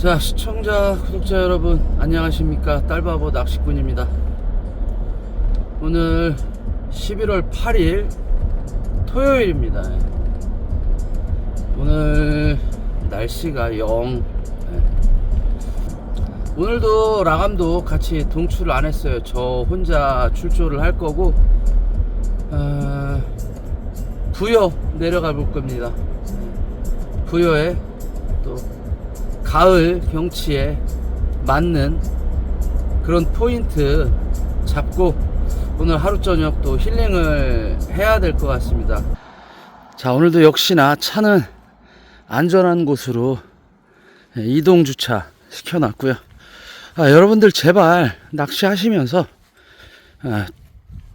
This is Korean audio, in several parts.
자 시청자 구독자 여러분 안녕하십니까? 딸바보 낚시꾼입니다. 오늘 11월 8일 토요일입니다. 오늘 날씨가 영 예. 오늘도 라감도 같이 동출을 안 했어요. 저 혼자 출조를 할 거고 어, 부여 내려가 볼 겁니다. 부여에 또 가을 경치에 맞는 그런 포인트 잡고 오늘 하루 저녁 또 힐링을 해야 될 것 같습니다. 자, 오늘도 역시나 차는 안전한 곳으로 이동 주차 시켜놨고요. 아, 여러분들 제발 낚시하시면서 아,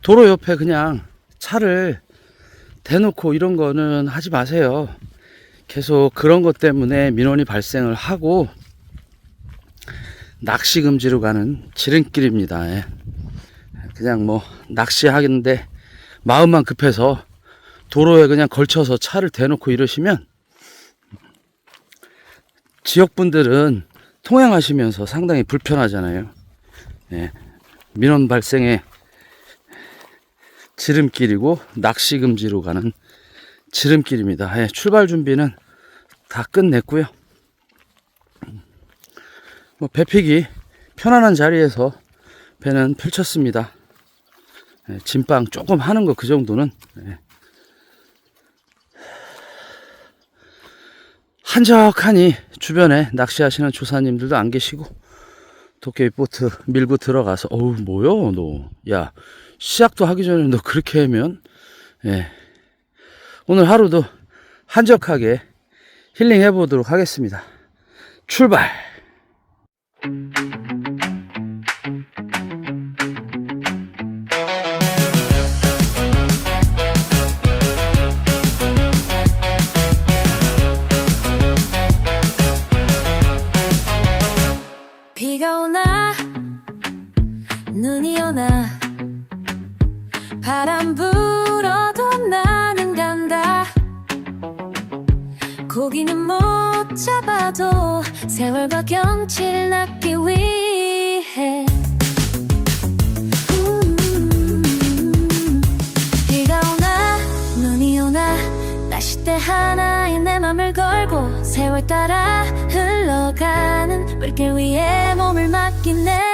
도로 옆에 그냥 차를 대놓고 이런 거는 하지 마세요. 계속 그런 것 때문에 민원이 발생을 하고 낚시 금지로 가는 지름길입니다. 예. 그냥 뭐 낚시하겠는데 마음만 급해서 도로에 그냥 걸쳐서 차를 대놓고 이러시면 지역분들은 통행하시면서 상당히 불편하잖아요. 예. 민원 발생의 지름길이고 낚시 금지로 가는 지름길입니다. 예, 출발 준비는 다 끝냈고요. 뭐 배피기 편안한 자리에서 배는 펼쳤습니다. 예, 진빵 조금 하는 거 그 정도는 예. 한적하니 주변에 낚시하시는 조사님들도 안 계시고 도깨비 보트 밀고 들어가서 어우 뭐야 너야 시작도 하기 전에 너 그렇게 하면 예. 오늘 하루도 한적하게 힐링해 보도록 하겠습니다. 출발! 비가 오나 눈이 오나 바람 불어도 나 고기는 못 잡아도 세월과 경치를 낳기 위해. 음, 비가 오나 눈이 오나 낚싯대 하나에 내 맘을 걸고 세월 따라 흘러가는 물길 위에 몸을 맡기네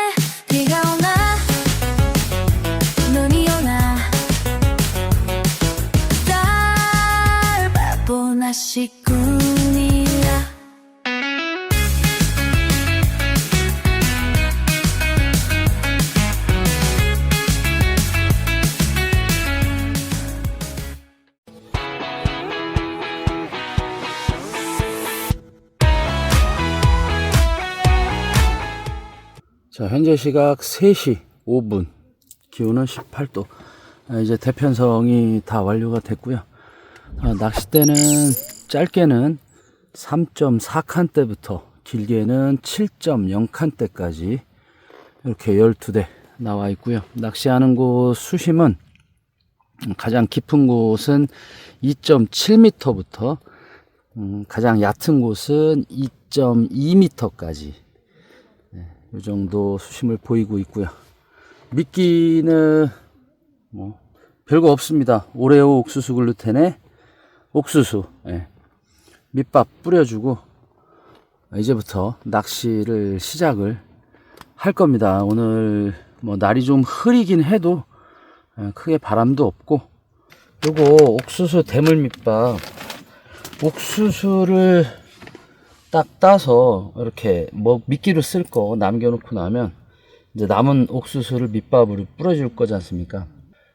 자, 현재 시각 3시 5분. 기온은 18도. 아, 이제 대편성이 다 완료가 됐고요. 아, 낚싯대는 짧게는 3.4칸대부터 길게는 7.0칸대까지 이렇게 12대 나와 있고요. 낚시하는 곳 수심은 가장 깊은 곳은 2.7m부터 음, 가장 얕은 곳은 2.2m까지 이 정도 수심을 보이고 있고요. 미끼는 뭐 별거 없습니다. 오레오 옥수수 글루텐에 옥수수 예. 밑밥 뿌려주고 이제부터 낚시를 시작을 할 겁니다. 오늘 뭐 날이 좀 흐리긴 해도 예, 크게 바람도 없고 요거 옥수수 대물 밑밥 옥수수를 딱 따서 이렇게 뭐 미끼로 쓸 거 남겨놓고 나면 이제 남은 옥수수를 밑밥으로 뿌려줄 거지 않습니까?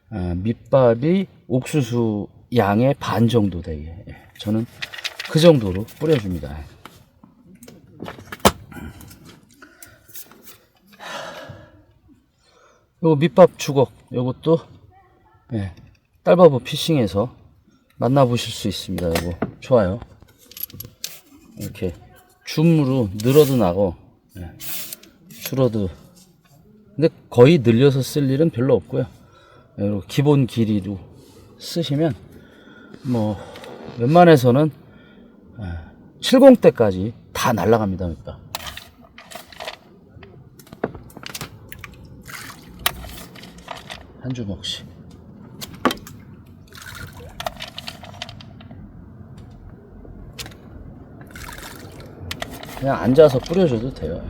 아, 밑밥이 옥수수 양의 반 정도 되게 예, 저는 그 정도로 뿌려줍니다. 요거 밑밥 주걱 요것도 예, 딸바보 피싱에서 만나보실 수 있습니다. 요거 좋아요. 이렇게 줌으로 늘어도 나고 네. 줄어도 근데 거의 늘려서 쓸 일은 별로 없고요. 네, 기본 길이로 쓰시면 뭐 웬만해서는 예, 70대까지 다 날라갑니다. 그러니까. 한 주먹씩. 그냥 앉아서 뿌려줘도 돼요.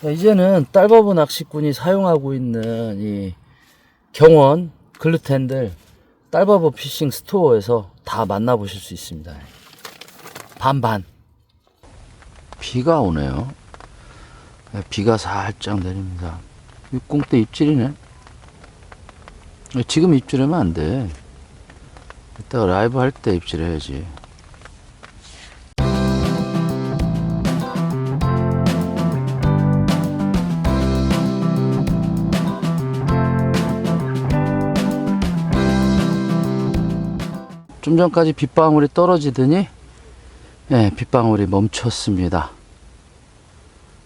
자, 이제는 딸버브 낚시꾼이 사용하고 있는 이 경원 글루텐들 딸버브 피싱 스토어에서 다 만나보실 수 있습니다. 반반. 비가 오네요. 네, 비가 살짝 내립니다. 육공대 입질이네. 지금 입질하면 안 돼. 이따가 라이브 할 때 입질해야지. 좀 전까지 빗방울이 떨어지더니 예, 빗방울이 멈췄습니다.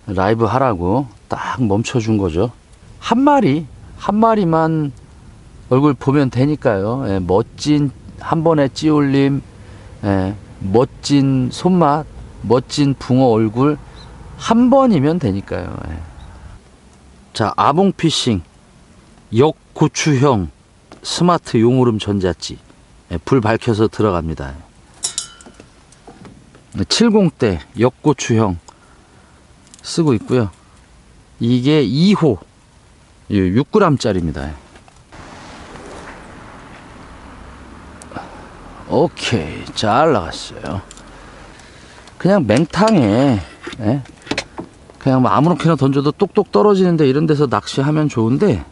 라이브 하라고 딱 멈춰준 거죠. 한 마리, 한 마리만 얼굴 보면 되니까요. 예, 멋진 한 번에 찌올림, 예, 멋진 손맛, 멋진 붕어 얼굴 한 번이면 되니까요. 예. 자, 아봉 피싱, 역고추형 스마트 용오름 전자찌. 예, 불 밝혀서 들어갑니다. 70대 역고추형 쓰고 있고요. 이게 2호 6g짜리입니다. 오케이 잘 나갔어요. 그냥 맹탕에 예? 그냥 뭐 아무렇게나 던져도 똑똑 떨어지는데 이런 데서 낚시하면 좋은데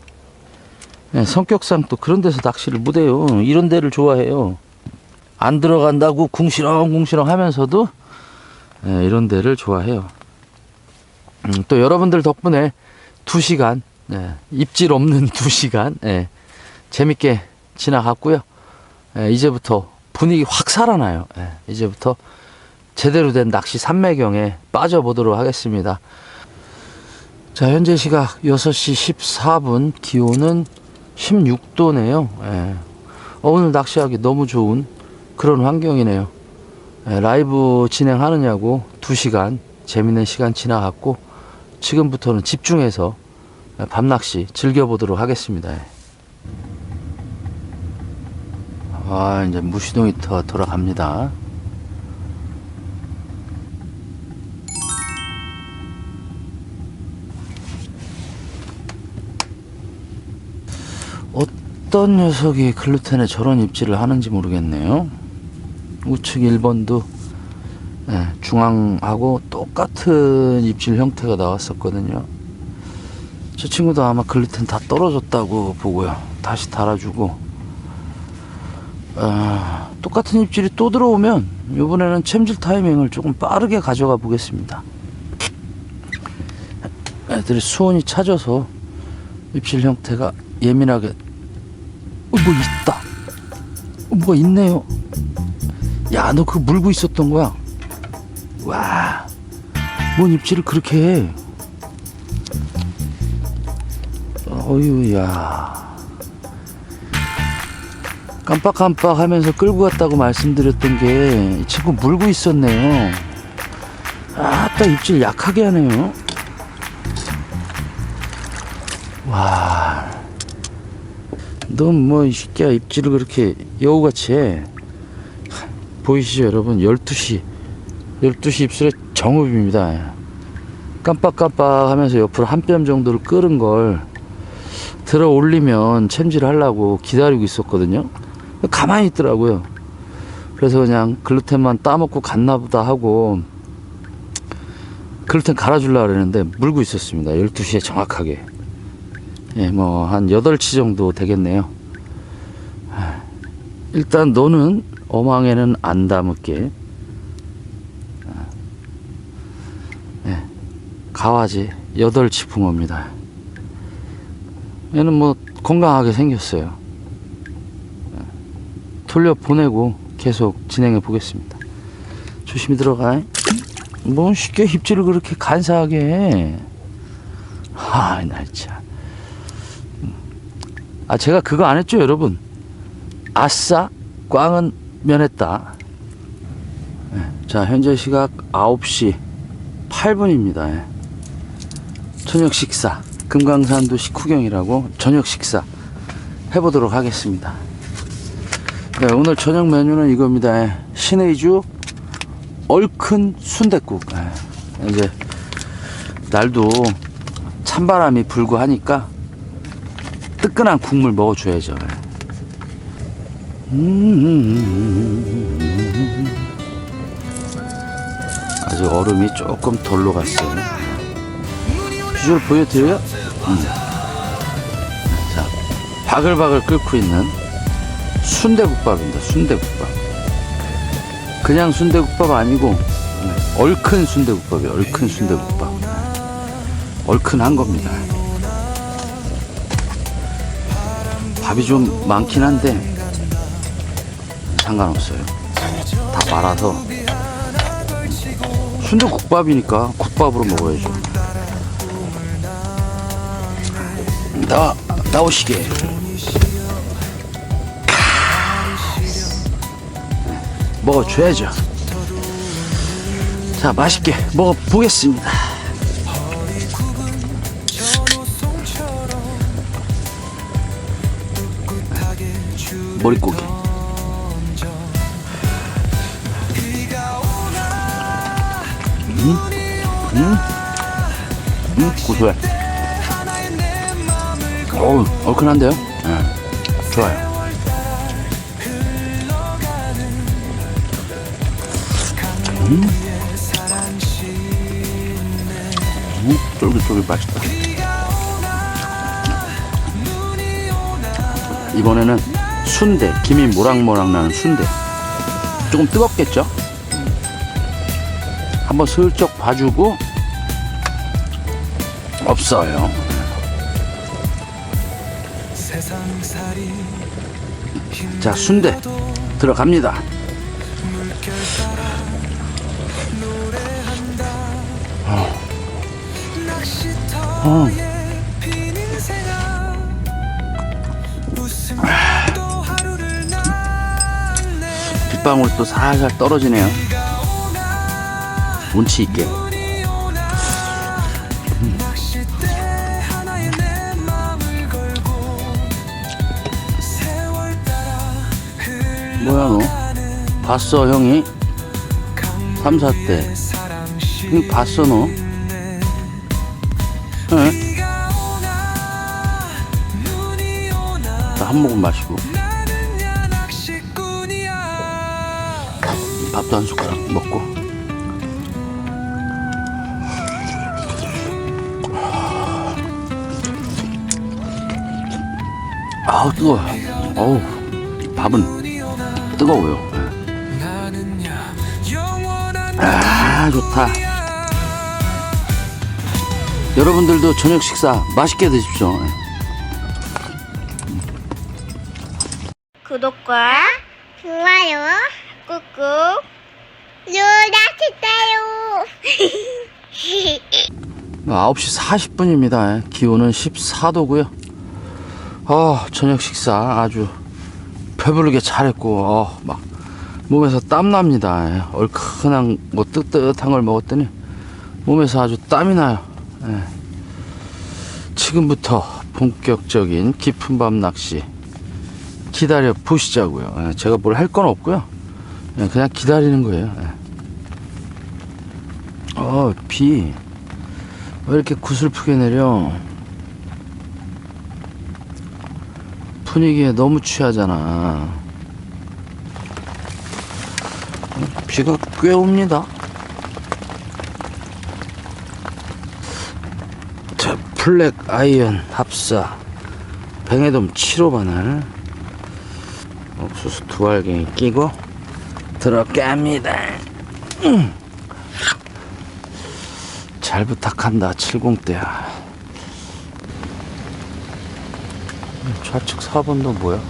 예, 성격상 또 그런 데서 낚시를 못해요. 이런 데를 좋아해요. 안 들어간다고 궁시렁 궁시렁 하면서도 예, 이런 데를 좋아해요. 음, 또 여러분들 덕분에 두 시간 예, 입질 없는 두 시간 예, 재밌게 지나갔고요. 예, 이제부터 분위기 확 살아나요. 예, 이제부터 제대로 된 낚시 산매경에 빠져보도록 하겠습니다. 자, 현재 시각 6시 14분, 기온은 16도네요. 예. 어, 오늘 낚시하기 너무 좋은 그런 환경이네요. 예, 라이브 진행하느냐고 2시간 재밌는 시간 지나갔고, 지금부터는 집중해서 예, 밤낚시 즐겨보도록 하겠습니다. 예. 아, 이제 무시동이 더 돌아갑니다. 어떤 녀석이 글루텐에 저런 입질을 하는지 모르겠네요. 우측 1번도 예, 중앙하고 똑같은 입질 형태가 나왔었거든요. 저 친구도 아마 글루텐 다 떨어졌다고 보고요. 다시 달아주고 아, 똑같은 입질이 또 들어오면 이번에는 챔질 타이밍을 조금 빠르게 가져가 보겠습니다. 애들이 수온이 차져서 입질 형태가 예민하게 어, 뭐 있다. 어, 뭐가 있네요. 야, 너 그거 물고 있었던 거야. 와, 뭔 입질을 그렇게 해. 어휴, 야. 깜빡깜빡 하면서 끌고 갔다고 말씀드렸던 게, 이 친구 물고 있었네요. 아따, 입질 약하게 하네요. 넌뭐 이 새끼야 입질을 그렇게 여우같이 해. 보이시죠 여러분? 12시 12시 입술에 정읍입니다. 깜빡깜빡 하면서 옆으로 한 뼘 정도를 끓은 걸 들어 올리면 챔질 하려고 기다리고 있었거든요. 가만히 있더라고요. 그래서 그냥 글루텐만 따먹고 갔나 보다 하고 글루텐 갈아주려고 그랬는데 물고 있었습니다. 12시에 정확하게 예, 뭐, 한 8치 정도 되겠네요. 하, 일단 너는 어망에는 안 담을게. 아, 예, 가와지 8치 붕어입니다. 얘는 뭐, 건강하게 생겼어요. 예, 돌려 보내고 계속 진행해 보겠습니다. 조심히 들어가. 뭔 쉽게 입질을 그렇게 간사하게 해. 하, 나 참. 아 제가 그거 안 했죠 여러분 아싸 꽝은 면했다 예, 자 현재 시각 9시 8분입니다 예. 저녁 식사 금강산도 식후경이라고 저녁 식사 해보도록 하겠습니다. 네, 오늘 저녁 메뉴는 이겁니다. 예, 신의주 얼큰 순댓국. 예, 이제 날도 찬바람이 불고 하니까 뜨끈한 국물 먹어줘야죠. 음, 아직 얼음이 조금 덜 녹았어요. 비주얼 보여드려요? 음. 자, 바글바글 끓고 있는 순대국밥입니다. 순대국밥. 그냥 순대국밥 아니고 음, 얼큰 순대국밥이에요. 얼큰 순대국밥. 얼큰한 겁니다. 밥이 좀 많긴 한데 상관없어요. 다 말아서 순대국밥이니까 국밥으로 먹어야죠. 나 나오시게. 먹어줘야죠. 자 맛있게 먹어보겠습니다. 머릿고기. 음, 음, 음, 고소해. 어우, 얼큰한데요? 네, 좋아요. 음, 음, 쫄깃쫄깃 맛있다. 이번에는 순대, 김이 모락모락 나는 순대. 조금 뜨겁겠죠? 한번 슬쩍 봐주고 없어요. 자 순대 들어갑니다. 어. 빗방울 또 살살 떨어지네요. 운치 있게. 뭐야 너? 봤어 형이? 3, 4때 형 봤어 너? 응? 나 한 모금 마시고 밥도 한 숟가락 먹고. 아우 뜨거워 어우 밥은 뜨거워요. 아 좋다. 여러분들도 저녁 식사 맛있게 드십시오. 구독과 좋아요 꾹꾹 눌러주세요. 9시 40분입니다. 기온은 14도고요. 아, 저녁 식사 아주 배부르게 잘했고, 어, 막 몸에서 땀 납니다. 얼큰한 뭐 뜨뜻한 걸 먹었더니 몸에서 아주 땀이 나요. 예. 지금부터 본격적인 깊은 밤 낚시 기다려 보시자고요. 예, 제가 뭘 할 건 없고요. 예, 그냥 기다리는 거예요. 예. 어, 비. 왜 이렇게 구슬프게 내려? 분위기에 너무 취하잖아. 비가 꽤 옵니다. 자, 블랙 아이언 합사. 뱅에돔 7호 바늘. 옥수수 두 알갱이 끼고 들어갑니다. 음. 잘 부탁한다 70대야. 좌측 4번도 뭐야?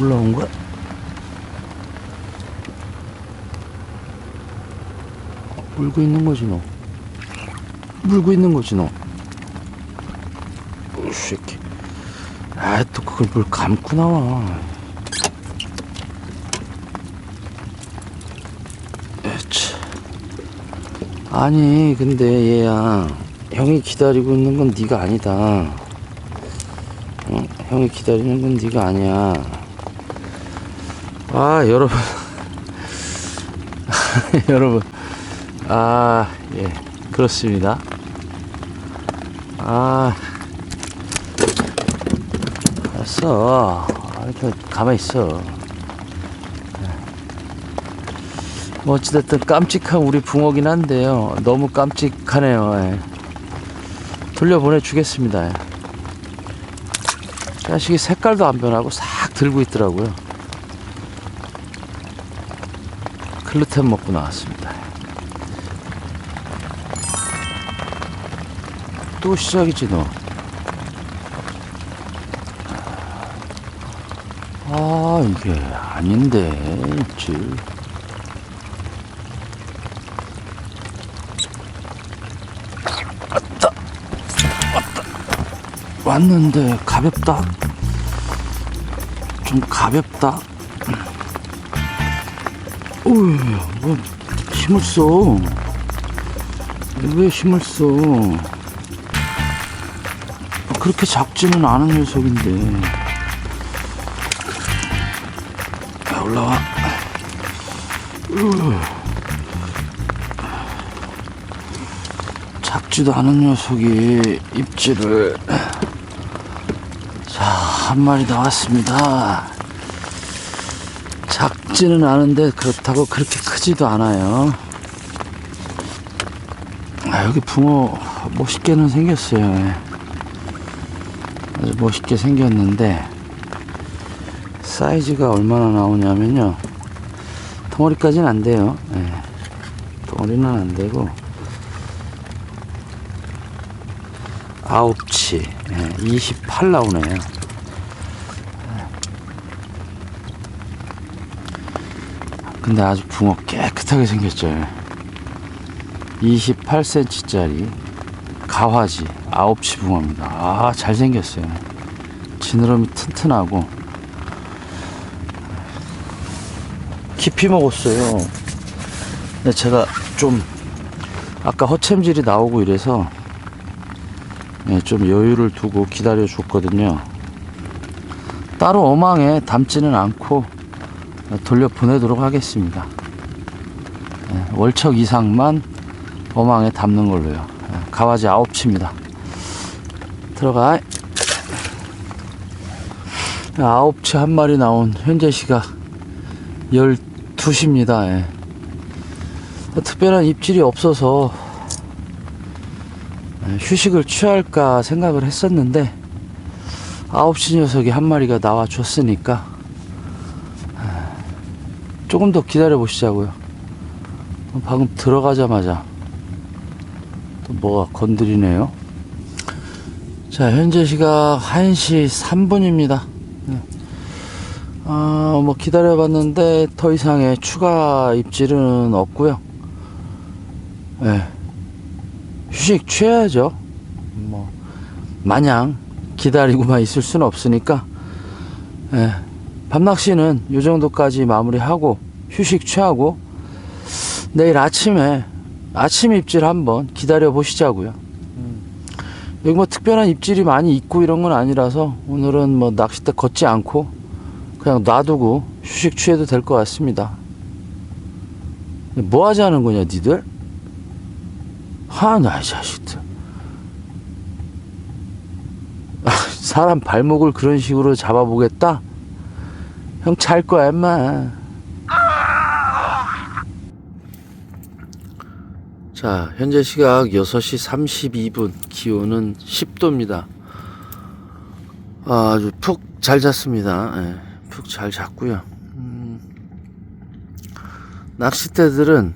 올라온 거야? 물고 있는 거지 너. 물고 있는 거지 너. 오, 새끼. 아또 그걸 뭘 감고 나와 에치. 아니 근데 얘야 형이 기다리고 있는 건 네가 아니다. 어? 형이 기다리는 건 네가 아니야. 아 여러분, 여러분, 아 예, 그렇습니다. 아, 알았어. 아, 그 가만 있어. 뭐 어찌됐든 깜찍한 우리 붕어긴 한데요. 너무 깜찍하네요. 예. 돌려보내 주겠습니다. 예. 자식이 색깔도 안 변하고 싹 들고 있더라고요. 클루텐 먹고 나왔습니다. 또 시작이지 너. 아 이게 아닌데 입 왔는데 가볍다. 좀 가볍다. 오우 뭐 힘을 써. 왜 힘을 써? 그렇게 작지는 않은 녀석인데. 야, 올라와. 으. 작지도 않은 녀석이 입질을. 자, 한 마리 나왔습니다. 작지는 않은데 그렇다고 그렇게 크지도 않아요. 아, 여기 붕어 멋있게는 생겼어요. 예. 아주 멋있게 생겼는데 사이즈가 얼마나 나오냐면요 덩어리까지는 안 돼요 예. 덩어리는 안 되고 아홉치 예. 28 나오네요 근데 아주 붕어 깨끗하게 생겼죠 28cm 짜리 가화지 아홉치 붕어입니다. 아 잘생겼어요. 지느러미 튼튼하고 깊이 먹었어요. 근데 제가 좀 아까 허챔질이 나오고 이래서 네, 좀 여유를 두고 기다려 줬거든요. 따로 어망에 담지는 않고 돌려 보내도록 하겠습니다. 네, 월척 이상만 어망에 담는 걸로요. 네, 가와지 아홉치입니다. 들어가. 아홉치 한 마리 나온 현재 시각 12시입니다. 예. 특별한 입질이 없어서 예, 휴식을 취할까 생각을 했었는데 9시 녀석이 한 마리가 나와 줬으니까 예, 조금 더 기다려 보시자고요. 방금 들어가자마자 또 뭐가 건드리네요. 자, 현재 시각 1시 3분입니다. 아, 뭐 기다려 봤는데 더 이상의 추가 입질은 없고요. 예. 휴식 취해야죠. 뭐 마냥 기다리고만 있을 수는 없으니까 예. 밤낚시는 이 정도까지 마무리하고 휴식 취하고 내일 아침에 아침 입질 한번 기다려 보시자고요. 여기 뭐 특별한 입질이 많이 있고 이런 건 아니라서 오늘은 뭐 낚싯대 걷지 않고 그냥 놔두고 휴식 취해도 될 것 같습니다. 뭐 하자는 거냐, 니들? 하나, 이 자식들. 아, 사람 발목을 그런 식으로 잡아보겠다? 형 잘 거야, 임마. 자, 현재 시각 6시 32분, 기온은 10도입니다. 아주 푹 잘 잤습니다. 예, 푹잘 잤고요. 음, 낚싯대들은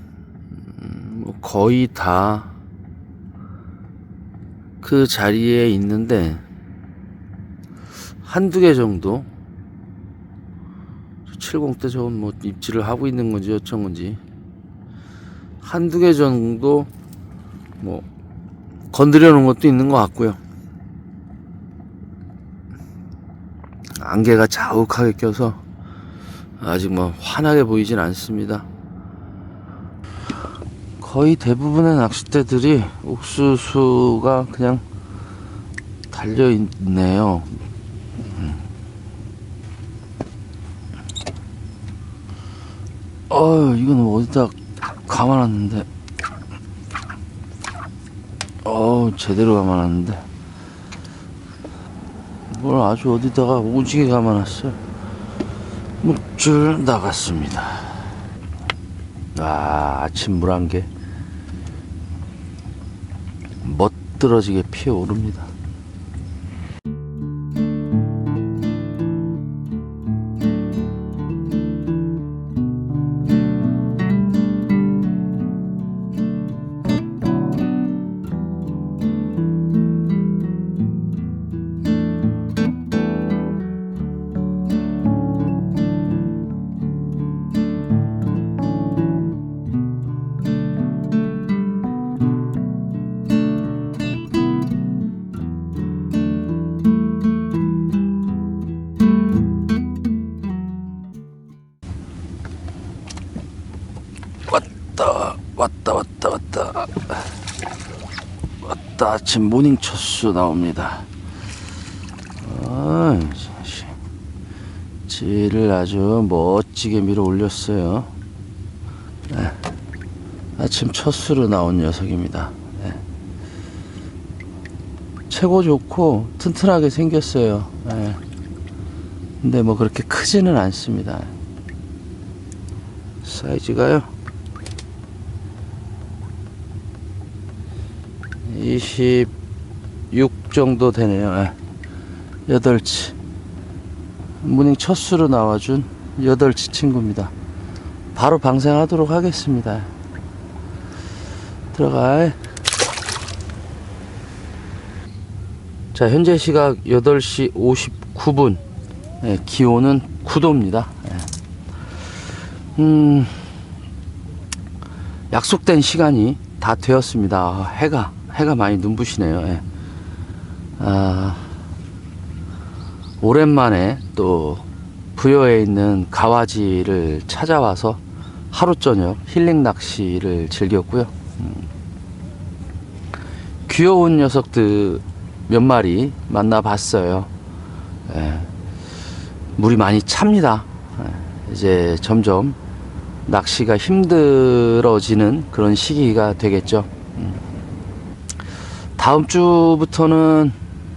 음, 뭐 거의 다 그 자리에 있는데 한두 개 정도 70대 저건 뭐 입질을 하고 있는 건지 어쩐 건지 한두 개 정도 뭐 건드려 놓은 것도 있는 것 같고요. 안개가 자욱하게 껴서 아직 뭐 환하게 보이진 않습니다. 거의 대부분의 낚싯대들이 옥수수가 그냥 달려 있네요. 어, 이건 어디다 감아놨는데. 어, 제대로 감아놨는데. 뭘 아주 어디다가 오지게 감아놨어요. 목줄 나갔습니다. 아, 아침 물 한 개. 멋들어지게 피어오릅니다. 아침 모닝 첫수 나옵니다 아, 씨. 질을 아주 멋지게 밀어 올렸어요 네. 아침 첫수로 나온 녀석입니다 네. 최고 좋고 튼튼하게 생겼어요 네. 근데 뭐 그렇게 크지는 않습니다 사이즈가요 26 정도 되네요. 예. 8치. 무닝 첫 수로 나와준 8치 친구입니다. 바로 방생하도록 하겠습니다. 들어가. 자, 현재 시각 8시 59분. 예, 기온은 9도입니다. 음, 약속된 시간이 다 되었습니다. 아, 해가 해가 많이 눈부시네요. 예. 아, 오랜만에 또 부여에 있는 가와지를 찾아와서 하루 저녁 힐링 낚시를 즐겼고요. 음, 귀여운 녀석들 몇 마리 만나봤어요. 예. 물이 많이 찹니다. 예. 이제 점점 낚시가 힘들어지는 그런 시기가 되겠죠. 음. 다음 주부터는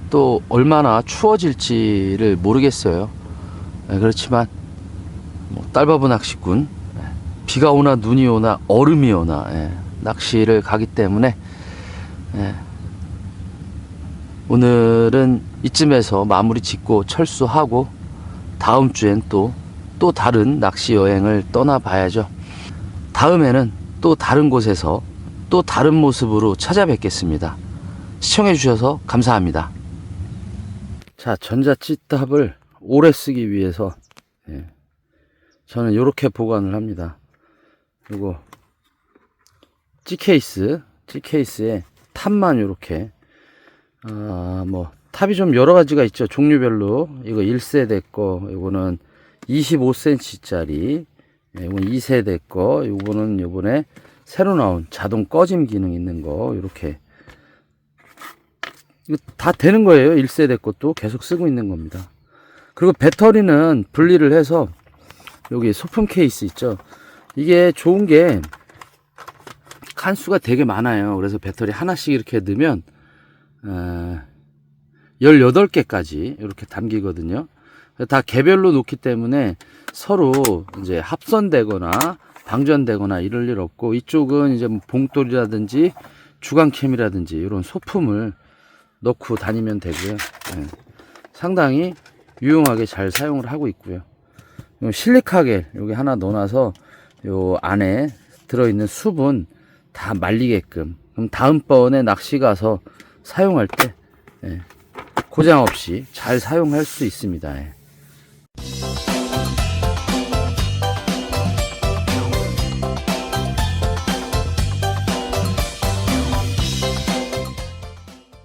또 얼마나 추워질지를 모르겠어요. 예, 그렇지만 뭐 딸바보 낚시꾼 예, 비가 오나 눈이 오나 얼음이 오나 예, 낚시를 가기 때문에 예, 오늘은 이쯤에서 마무리 짓고 철수하고 다음 주엔 또또 다른 낚시 여행을 떠나봐야죠. 다음에는 또 다른 곳에서 또 다른 모습으로 찾아뵙겠습니다. 시청해 주셔서 감사합니다. 자, 전자찌탑을 오래 쓰기 위해서 예, 저는 이렇게 보관을 합니다. 그리고 G케이스, G케이스에 탑만 이렇게 아, 뭐 탑이 좀 여러 가지가 있죠. 종류별로 이거 1세대 거, 이거는 25cm짜리, 예, 이건 2세대 거, 이거는 요번에 새로 나온 자동 꺼짐 기능 있는 거, 이렇게. 이거 다 되는 거예요. 1세대 것도 계속 쓰고 있는 겁니다. 그리고 배터리는 분리를 해서 여기 소품 케이스 있죠. 이게 좋은 게 칸수가 되게 많아요. 그래서 배터리 하나씩 이렇게 넣으면, 어, 18개까지 이렇게 담기거든요. 다 개별로 놓기 때문에 서로 이제 합선되거나 방전되거나 이럴 일 없고 이쪽은 이제 뭐 봉돌이라든지 주간캠이라든지 이런 소품을 넣고 다니면 되고요. 예. 상당히 유용하게 잘 사용을 하고 있고요. 요 실리카겔 여기 하나 넣어놔서 요 안에 들어있는 수분 다 말리게끔 그럼 다음번에 낚시 가서 사용할 때 예, 고장 없이 잘 사용할 수 있습니다. 예.